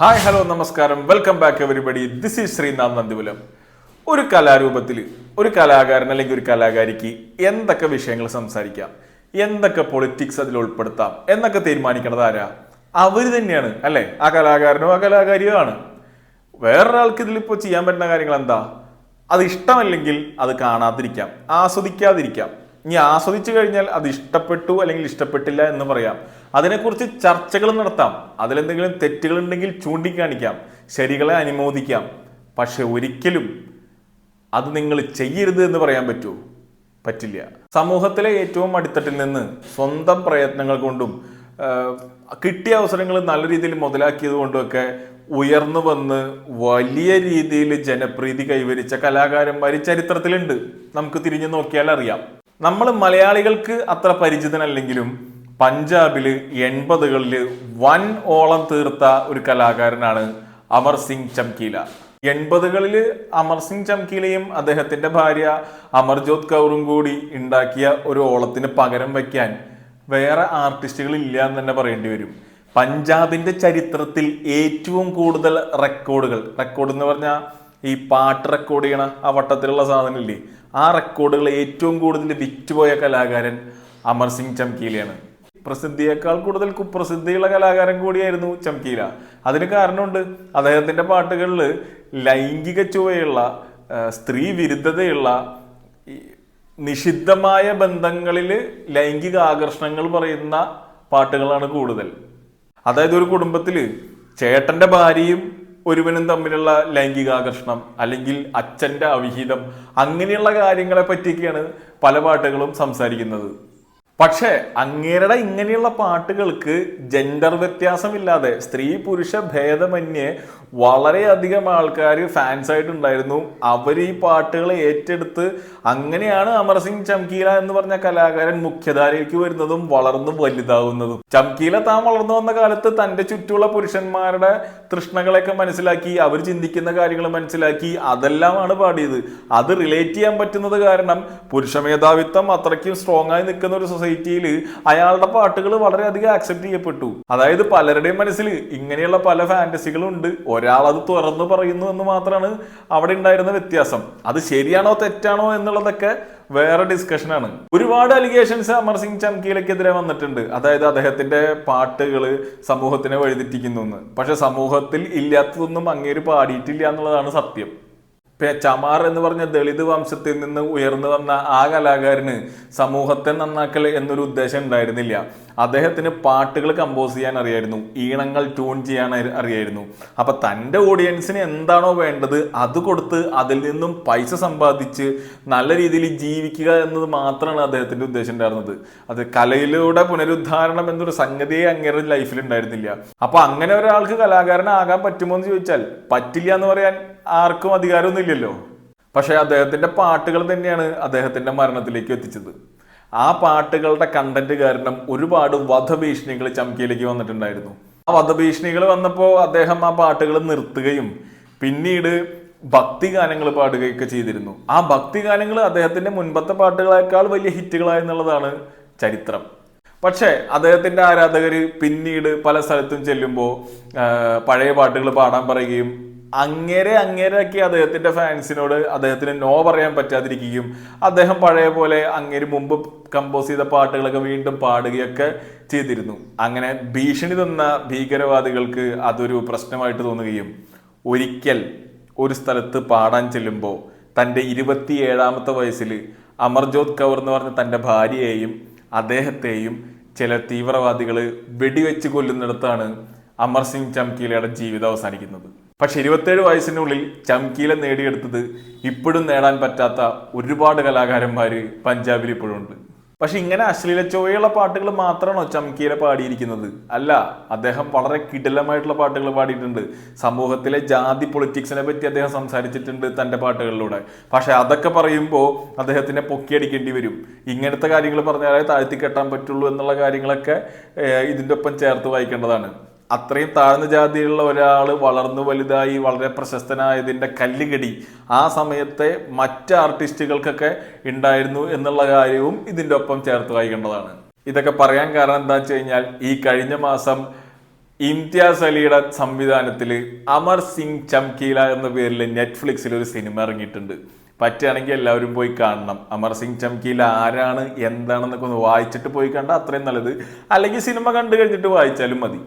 Hi hello നമസ്കാരം. Welcome back everybody. This is Sreenath Nandipulam ഒരു കലാരൂപത്തിൽ ഒരു കലാകാരൻ അല്ലെങ്കിൽ ഒരു കലാകാരിക്ക് എന്തൊക്കെ വിഷയങ്ങൾ സംസാരിക്കാം എന്തൊക്കെ പൊളിറ്റിക്സ് അതിൽ ഉൾപ്പെടുത്താം എന്നൊക്കെ തീരുമാനിക്കേണ്ടത് ആരാ? അവർ തന്നെയാണ് അല്ലേ? ആ കലാകാരനോ ആ കലാകാരിയോ ആണ്. വേറൊരാൾക്ക് ഇതിലിപ്പോൾ ചെയ്യാൻ പറ്റുന്ന കാര്യങ്ങൾ എന്താ? അത് ഇഷ്ടമല്ലെങ്കിൽ അത് കാണാതിരിക്കാം ആസ്വദിക്കാതിരിക്കാം. ഇനി ആസ്വദിച്ചു കഴിഞ്ഞാൽ അത് ഇഷ്ടപ്പെട്ടു അല്ലെങ്കിൽ ഇഷ്ടപ്പെട്ടില്ല എന്ന് പറയാം. അതിനെക്കുറിച്ച് ചർച്ചകൾ നടത്താം. അതിലെന്തെങ്കിലും തെറ്റുകൾ ഉണ്ടെങ്കിൽ ചൂണ്ടിക്കാണിക്കാം. ശരികളെ അനുമോദിക്കാം. പക്ഷെ ഒരിക്കലും അത് നിങ്ങൾ ചെയ്യരുത് എന്ന് പറയാൻ പറ്റുമോ പറ്റില്ല. സമൂഹത്തിലെ ഏറ്റവും അടിത്തട്ടിൽ നിന്ന് സ്വന്തം പ്രയത്നങ്ങൾ കൊണ്ടും കിട്ടിയ അവസരങ്ങൾ നല്ല രീതിയിൽ മുതലാക്കിയത് കൊണ്ടുമൊക്കെ ഉയർന്നു വന്ന് വലിയ രീതിയിൽ ജനപ്രീതി കൈവരിച്ച കലാകാരന്മാർ ചരിത്രത്തിലുണ്ട്. നമുക്ക് തിരിഞ്ഞു നോക്കിയാൽ അറിയാം നമ്മൾ മലയാളികൾക്ക് അത്ര പരിചിതനല്ലെങ്കിലും പഞ്ചാബിൽ എൺപതുകളിൽ വൻ ഓളം തീർത്ത ഒരു കലാകാരനാണ് അമർ സിംഗ് ചംകീല. എൺപതുകളിൽ അമർ സിംഗ് ചംകീലയും അദ്ദേഹത്തിന്റെ ഭാര്യ അമർജോത് കൗറും കൂടി ഉണ്ടാക്കിയ ഒരു ഓളത്തിന് പകരം വയ്ക്കാൻ വേറെ ആർട്ടിസ്റ്റുകൾ ഇല്ല എന്ന് തന്നെ പറയേണ്ടി വരും. പഞ്ചാബിന്റെ ചരിത്രത്തിൽ ഏറ്റവും കൂടുതൽ റെക്കോർഡുകൾ റെക്കോർഡ് എന്ന് പറഞ്ഞാൽ ഈ പാട്ട് റെക്കോർഡ് ചെയ്യണ ആ വട്ടത്തിലുള്ള സാധനമില്ലേ? ആ റെക്കോർഡുകൾ ഏറ്റവും കൂടുതൽ വിറ്റുപോയ കലാകാരൻ അമർ സിംഗ് ചംകീലയാണ്. പ്രസിദ്ധിയേക്കാൾ കൂടുതൽ കുപ്രസിദ്ധിയുള്ള കലാകാരൻ കൂടിയായിരുന്നു ചംകീല. അതിന് കാരണമുണ്ട് അദ്ദേഹത്തിന്റെ പാട്ടുകളിൽ ലൈംഗിക ചുവയുള്ള സ്ത്രീ വിരുദ്ധതയുള്ള നിഷിദ്ധമായ ബന്ധങ്ങളിൽ ലൈംഗിക ആകർഷണങ്ങൾ പറയുന്ന പാട്ടുകളാണ് കൂടുതൽ. അതായത് ഒരു കുടുംബത്തിൽ ചേട്ടന്റെ ഭാര്യയും ഒരുവനും തമ്മിലുള്ള ലൈംഗികാകർഷണം അല്ലെങ്കിൽ അച്ഛന്റെ അവിഹിതം അങ്ങനെയുള്ള കാര്യങ്ങളെ പറ്റിയൊക്കെയാണ് പല പാട്ടുകളും സംസാരിക്കുന്നത്. പക്ഷേ അങ്ങേരുടെ ഇങ്ങനെയുള്ള പാട്ടുകൾക്ക് ജെൻഡർ വ്യത്യാസമില്ലാതെ സ്ത്രീ പുരുഷ ഭേദമന്യേ വളരെയധികം ആൾക്കാർ ഫാൻസ് ആയിട്ടുണ്ടായിരുന്നു. അവർ ഈ പാട്ടുകളെ ഏറ്റെടുത്ത് അങ്ങനെയാണ് അമർസിംഗ് ചംകീല എന്ന് പറഞ്ഞ കലാകാരൻ മുഖ്യധാരയിലേക്ക് വരുന്നതും വളർന്നു വലുതാവുന്നതും. ചംകീല താൻ വളർന്നു വന്ന കാലത്ത് തന്റെ ചുറ്റുമുള്ള പുരുഷന്മാരുടെ തൃഷ്ണകളെയൊക്കെ മനസ്സിലാക്കി അവർ ചിന്തിക്കുന്ന കാര്യങ്ങൾ മനസ്സിലാക്കി അതെല്ലാമാണ് പാടിയത്. അത് റിലേറ്റ് ചെയ്യാൻ പറ്റുന്നത് കാരണം പുരുഷ മേധാവിത്വം അത്രയ്ക്കും സ്ട്രോങ് ആയി നിൽക്കുന്ന ഒരു സൊസൈറ്റിയിൽ അയാളുടെ പാട്ടുകൾ വളരെയധികം ആക്സെപ്റ്റ് ചെയ്യപ്പെട്ടു. അതായത് പലരുടെയും മനസ്സിൽ ഇങ്ങനെയുള്ള പല ഫാന്റസികളുണ്ട് ഒരാളത് തുറന്നു പറയുന്നു എന്ന് മാത്രമാണ് അവിടെ ഉണ്ടായിരുന്ന വ്യത്യാസം. അത് ശരിയാണോ തെറ്റാണോ എന്നുള്ളതൊക്കെ വേറെ ഡിസ്കഷനാണ് ഒരുപാട് അലിഗേഷൻസ് അമർ സിംഗ് ചംകീലക്കെതിരെ വന്നിട്ടുണ്ട്. അതായത് അദ്ദേഹത്തിന്റെ പാട്ടുകൾ സമൂഹത്തിനെ വഴിതെറ്റിക്കുന്നു പക്ഷെ സമൂഹത്തിൽ ഇല്ലാത്തതൊന്നും അങ്ങേര് പാടിയിട്ടില്ല എന്നുള്ളതാണ് സത്യം. ചമാർ എന്ന് പറഞ്ഞ ദളിത് വംശത്തിൽ നിന്ന് ഉയർന്നു വന്ന ആ കലാകാരന് സമൂഹത്തെ നന്നാക്കൽ എന്നൊരു ഉദ്ദേശം ഉണ്ടായിരുന്നില്ല. അദ്ദേഹത്തിന് പാട്ടുകൾ കമ്പോസ് ചെയ്യാൻ അറിയായിരുന്നു. ഈണങ്ങൾ ട്യൂൺ ചെയ്യാൻ അറിയായിരുന്നു. അപ്പൊ തന്റെ ഓഡിയൻസിന് എന്താണോ വേണ്ടത് അത് കൊടുത്ത് അതിൽ നിന്നും പൈസ സമ്പാദിച്ച് നല്ല രീതിയിൽ ജീവിക്കുക എന്നത് മാത്രമാണ് അദ്ദേഹത്തിന്റെ ഉദ്ദേശം ഉണ്ടായിരുന്നത്. അത് കലയിലൂടെ പുനരുദ്ധാരണം എന്നൊരു സംഗതിയെ അങ്ങേരുടെ ലൈഫിൽ ഉണ്ടായിരുന്നില്ല. അപ്പൊ അങ്ങനെ ഒരാൾക്ക് കലാകാരനാകാൻ പറ്റുമോ എന്ന് ചോദിച്ചാൽ പറ്റില്ല എന്ന് പറയാൻ ആർക്കും അധികാരമൊന്നും ഇല്ലല്ലോ. പക്ഷേ അദ്ദേഹത്തിന്റെ പാട്ടുകൾ തന്നെയാണ് അദ്ദേഹത്തിന്റെ മരണത്തിലേക്ക് എത്തിച്ചത്. ആ പാട്ടുകളുടെ കണ്ടന്റ് കാരണം ഒരുപാട് വധഭീഷണികൾ ചംകിയിലേക്ക് വന്നിട്ടുണ്ടായിരുന്നു. ആ വധഭീഷണികൾ വന്നപ്പോൾ അദ്ദേഹം ആ പാട്ടുകൾ നിർത്തുകയും പിന്നീട് ഭക്തി ഗാനങ്ങൾ പാടുകയൊക്കെ ചെയ്തിരുന്നു. ആ ഭക്തി ഗാനങ്ങൾ അദ്ദേഹത്തിന്റെ മുൻപത്തെ പാട്ടുകളേക്കാൾ വലിയ ഹിറ്റുകളായെന്നുള്ളതാണ് ചരിത്രം. പക്ഷേ അദ്ദേഹത്തിന്റെ ആരാധകർ പിന്നീട് പല സ്ഥലത്തും ചെല്ലുമ്പോൾ പഴയ പാട്ടുകൾ പാടാൻ പറയുകയും അങ്ങേരെ അങ്ങേരാക്കി അദ്ദേഹത്തിന്റെ ഫാൻസിനോട് അദ്ദേഹത്തിന് നോ പറയാൻ പറ്റാതിരിക്കുകയും അദ്ദേഹം പഴയ പോലെ അങ്ങേര് മുമ്പ് കമ്പോസ് ചെയ്ത പാട്ടുകളൊക്കെ വീണ്ടും പാടുകയൊക്കെ ചെയ്തിരുന്നു. അങ്ങനെ ഭീഷണി തന്ന ഭീകരവാദികൾക്ക് അതൊരു പ്രശ്നമായിട്ട് തോന്നുകയും ഒരിക്കൽ ഒരു സ്ഥലത്ത് പാടാൻ ചെല്ലുമ്പോൾ തന്റെ ഇരുപത്തിയേഴാമത്തെ വയസ്സിൽ അമർജോത് കൗർ എന്ന് പറഞ്ഞ തന്റെ ഭാര്യയെയും അദ്ദേഹത്തെയും ചില തീവ്രവാദികൾ വെടിവെച്ച് കൊല്ലുന്നിടത്താണ് അമർ സിംഗ് ചംകീലയുടെ ജീവിതം അവസാനിക്കുന്നത്. പക്ഷെ ഇരുപത്തേഴ് വയസ്സിനുള്ളിൽ ചംകീല നേടിയെടുത്തത് ഇപ്പോഴും നേടാൻ പറ്റാത്ത ഒരുപാട് കലാകാരന്മാർ പഞ്ചാബിൽ ഇപ്പോഴും ഉണ്ട് പക്ഷെ ഇങ്ങനെ അശ്ലീല ചൊവ്വയുള്ള പാട്ടുകൾ മാത്രമാണോ ചംകീല പാടിയിരിക്കുന്നത്? അല്ല അദ്ദേഹം വളരെ കിടിലമായിട്ടുള്ള പാട്ടുകൾ പാടിയിട്ടുണ്ട്. സമൂഹത്തിലെ ജാതി പൊളിറ്റിക്സിനെ പറ്റി അദ്ദേഹം സംസാരിച്ചിട്ടുണ്ട് തന്റെ പാട്ടുകളിലൂടെ. പക്ഷെ അതൊക്കെ പറയുമ്പോൾ അദ്ദേഹത്തിനെ പൊക്കിയടിക്കേണ്ടി വരും. ഇങ്ങനത്തെ കാര്യങ്ങൾ പറഞ്ഞാലേ താഴ്ത്തിക്കെട്ടാൻ പറ്റുള്ളൂ എന്നുള്ള കാര്യങ്ങളൊക്കെ ഇതിന്റെ ഒപ്പം ചേർത്ത് വായിക്കേണ്ടതാണ്. അത്രയും താഴ്ന്ന ജാതിയിലുള്ള ഒരാൾ വളർന്നു വലുതായി വളരെ പ്രശസ്തനായതിന്റെ കല്ലുകടി ആ സമയത്തെ മറ്റ് ആർട്ടിസ്റ്റുകൾക്കൊക്കെ ഉണ്ടായിരുന്നു എന്നുള്ള കാര്യവും ഇതിന്റെ ഒപ്പം ചേർത്ത് വായിക്കേണ്ടതാണ്. ഇതൊക്കെ പറയാൻ കാരണം എന്താ വെച്ച് കഴിഞ്ഞാൽ ഈ കഴിഞ്ഞ മാസം ഇംതിയാസ് അലിയുടെ സംവിധാനത്തിൽ അമർ സിംഗ് ചംകീല എന്ന പേരിൽ നെറ്റ്ഫ്ലിക്സിൽ ഒരു സിനിമ ഇറങ്ങിയിട്ടുണ്ട്. പറ്റുകയാണെങ്കിൽ എല്ലാവരും പോയി കാണണം. അമർ സിംഗ് ചംകീല ആരാണ്? എന്താണെന്നൊക്കെ ഒന്ന് വായിച്ചിട്ട് പോയി കണ്ടാൽ അത്രയും നല്ലത്. അല്ലെങ്കിൽ സിനിമ കണ്ടു കഴിഞ്ഞിട്ട് വായിച്ചാലും മതി.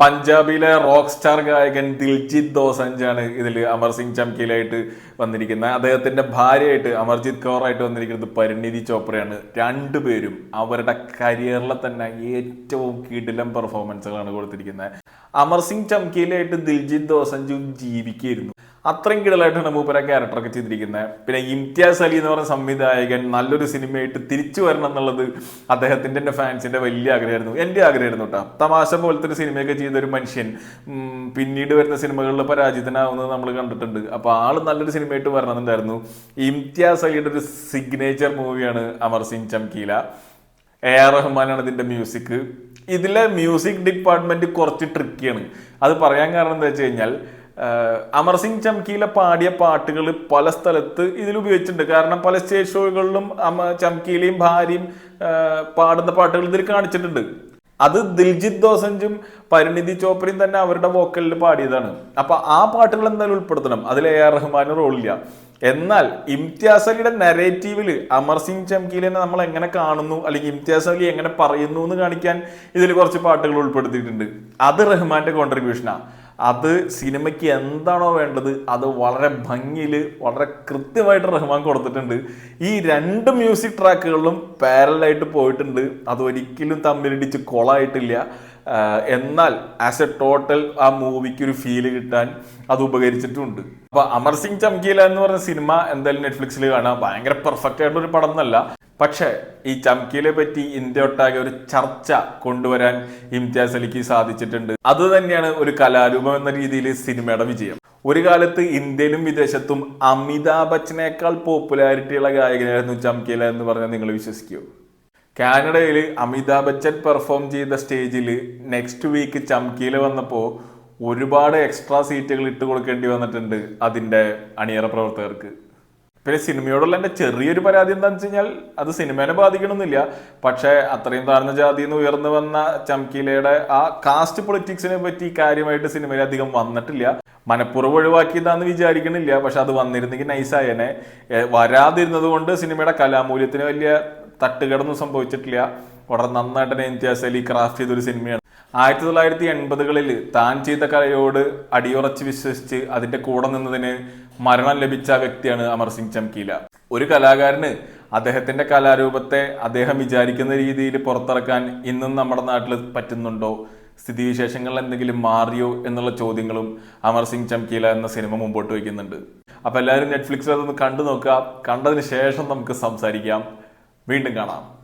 പഞ്ചാബിലെ റോക്ക് സ്റ്റാർ ഗായകൻ ദിൽജിത് ദോസഞ്ചാണ് ഇതിൽ അമർ സിംഗ് ചംകീലായിട്ട് വന്നിരിക്കുന്നത്. അദ്ദേഹത്തിന്റെ ഭാര്യയായിട്ട് അമർജിത് കൗറായിട്ട് വന്നിരിക്കുന്നത് പരിണിതി ചോപ്രയാണ്. രണ്ടുപേരും അവരുടെ കരിയറിലെ തന്നെ ഏറ്റവും കിടിലം പെർഫോമൻസുകളാണ് കൊടുത്തിരിക്കുന്നത്. അമർ സിംഗ് ചംകീലായിട്ട് ദിൽജിത് ദോസഞ്ചും ജീവിക്കുകയായിരുന്നു. അത്രയും കിടലായിട്ടാണ് മൂപ്പര ക്യാരക്ടറൊക്കെ ചെയ്തിരിക്കുന്നത്. പിന്നെ ഇംതിയാസ് അലി എന്ന് പറഞ്ഞ സംവിധായകൻ നല്ലൊരു സിനിമയായിട്ട് തിരിച്ചു വരണം എന്നുള്ളത് അദ്ദേഹത്തിന്റെ തന്നെ ഫാൻസിന്റെ വലിയ ആഗ്രഹമായിരുന്നു. എന്റെ ആഗ്രഹമായിരുന്നു കേട്ടോ. തമാശ പോലത്തെ ഒരു സിനിമയൊക്കെ ചെയ്ത ഒരു മനുഷ്യൻ പിന്നീട് വരുന്ന സിനിമകളിൽ പരാജിതനാവുന്നത് നമ്മൾ കണ്ടിട്ടുണ്ട്. അപ്പോൾ ആൾ നല്ലൊരു സിനിമയായിട്ട് വരണമെന്നുണ്ടായിരുന്നു. ഇംതിയാസ് അലിയുടെ ഒരു സിഗ്നേച്ചർ മൂവിയാണ് അമർ സിംഗ് ചംകീല. എ ആർ റഹ്മാനാണ് ഇതിന്റെ മ്യൂസിക് ഇതിലെ മ്യൂസിക് ഡിപ്പാർട്ട്മെന്റ് കുറച്ച് ട്രിക്കിയാണ് അത് പറയാൻ കാരണം എന്താ വെച്ച് കഴിഞ്ഞാൽ അമർ സിംഗ് ചംകീല പാടിയ പാട്ടുകൾ പല സ്ഥലത്ത് ഇതിൽ ഉപയോഗിച്ചിട്ടുണ്ട്. കാരണം പല സ്റ്റേജ് ഷോകളിലും ചംകീലയും ഭാര്യയും പാടുന്ന പാട്ടുകൾ ഇതിൽ കാണിച്ചിട്ടുണ്ട്. അത് ദിൽജിത് ദോസഞ്ചും പരിണിതി ചോപ്രയും തന്നെ അവരുടെ വോക്കലിൽ പാടിയതാണ്. അപ്പൊ ആ പാട്ടുകൾ എന്തായാലും ഉൾപ്പെടുത്തണം. അതിൽ എ ആർ റഹ്മാന് റോളില്ല. എന്നാൽ ഇംതിയാസ് അലിയുടെ നെറേറ്റീവിൽ അമർ സിംഗ് ചംകീലിനെ നമ്മൾ എങ്ങനെ കാണുന്നു അല്ലെങ്കിൽ ഇംതിയാസ് അലി എങ്ങനെ പറയുന്നു എന്ന് കാണിക്കാൻ ഇതിൽ കുറച്ച് പാട്ടുകൾ ഉൾപ്പെടുത്തിയിട്ടുണ്ട്. അത് റഹ്മാന്റെ കോൺട്രിബ്യൂഷനാണ് അത് സിനിമയ്ക്ക് എന്താണോ വേണ്ടത് അത് വളരെ ഭംഗിയിൽ വളരെ കൃത്യമായിട്ട് റഹ്മാൻ കൊടുത്തിട്ടുണ്ട്. ഈ രണ്ട് മ്യൂസിക് ട്രാക്കുകളിലും പാരലായിട്ട് പോയിട്ടുണ്ട്. അതൊരിക്കലും തമ്മിലിടിച്ച് കൊളായിട്ടില്ല. എന്നാൽ ആസ് എ ടോട്ടൽ ആ മൂവിക്ക് ഒരു ഫീൽ കിട്ടാൻ അത് ഉപകരിച്ചിട്ടുണ്ട്. അപ്പൊ അമർ സിംഗ് ചംകീല എന്ന് പറഞ്ഞ സിനിമ എന്തായാലും നെറ്റ്ഫ്ലിക്സിൽ കാണാം. ഭയങ്കര പെർഫെക്റ്റ് ആയിട്ടുള്ള ഒരു പടം എന്നല്ല പക്ഷേ ഈ ചംകീലെ പറ്റി ഇന്ത്യ ഒട്ടാകെ ഒരു ചർച്ച കൊണ്ടുവരാൻ ഇംതിയാസ് അലിക്ക് സാധിച്ചിട്ടുണ്ട്. അത് തന്നെയാണ് ഒരു കലാരൂപം എന്ന രീതിയിൽ സിനിമയുടെ വിജയം. ഒരു കാലത്ത് ഇന്ത്യയിലും വിദേശത്തും അമിതാഭ് ബച്ചനേക്കാൾ പോപ്പുലാരിറ്റിയുള്ള ഗായകനായിരുന്നു ചംകീല എന്ന് പറഞ്ഞാൽ നിങ്ങൾ വിശ്വസിക്കുമോ കാനഡയിൽ അമിതാഭ് ബച്ചൻ പെർഫോം ചെയ്ത സ്റ്റേജിൽ നെക്സ്റ്റ് വീക്ക് ചംകീല വന്നപ്പോൾ ഒരുപാട് എക്സ്ട്രാ സീറ്റുകൾ ഇട്ട് കൊടുക്കേണ്ടി വന്നിട്ടുണ്ട് അതിന്റെ അണിയറ പ്രവർത്തകർക്ക്. പിന്നെ സിനിമയോടുള്ള എന്റെ ചെറിയൊരു പരാതി എന്താണെന്ന് വെച്ച് കഴിഞ്ഞാൽ അത് സിനിമേനെ ബാധിക്കണമെന്നില്ല പക്ഷേ അത്രയും താഴ്ന്ന ജാതിയിൽ നിന്ന് ഉയർന്നു വന്ന ചംകീലയുടെ ആ കാസ്റ്റ് പൊളിറ്റിക്സിനെ പറ്റി കാര്യമായിട്ട് സിനിമയിൽ അധികം വന്നിട്ടില്ല. മനഃപൂർവം ഒഴിവാക്കിയതാന്ന് വിചാരിക്കണില്ല. പക്ഷെ അത് വന്നിരുന്നെങ്കിൽ നൈസായനെ വരാതിരുന്നത് കൊണ്ട് സിനിമയുടെ കലാമൂല്യത്തിന് വലിയ തട്ടുകടൊന്നും സംഭവിച്ചിട്ടില്ല. വളരെ നന്നായിട്ട് ഇംതിയാസ് അലി ക്രാഫ്റ്റ് ചെയ്തൊരു സിനിമയാണ് ആയിരത്തി തൊള്ളായിരത്തി എൺപതുകളിൽ താൻ ചെയ്ത കലയോട് അടിയുറച്ച് വിശ്വസിച്ച് അതിന്റെ കൂടെ നിന്നതിന് മരണം ലഭിച്ച വ്യക്തിയാണ് അമർ സിംഗ് ചംകീല. ഒരു കലാകാരന് അദ്ദേഹത്തിന്റെ കലാരൂപത്തെ അദ്ദേഹം വിചാരിക്കുന്ന രീതിയിൽ പുറത്തിറക്കാൻ ഇന്നും നമ്മുടെ നാട്ടിൽ പറ്റുന്നുണ്ടോ? സ്ഥിതിവിശേഷങ്ങൾ എന്തെങ്കിലും മാറിയോ എന്നുള്ള ചോദ്യങ്ങളും അമർ സിംഗ് ചംകീല എന്ന സിനിമ മുമ്പോട്ട് വയ്ക്കുന്നുണ്ട്. അപ്പൊ എല്ലാവരും നെറ്റ്ഫ്ലിക്സിൽ അതൊന്ന് കണ്ടു നോക്കുക. കണ്ടതിന് ശേഷം നമുക്ക് സംസാരിക്കാം. വീണ്ടും കാണാം.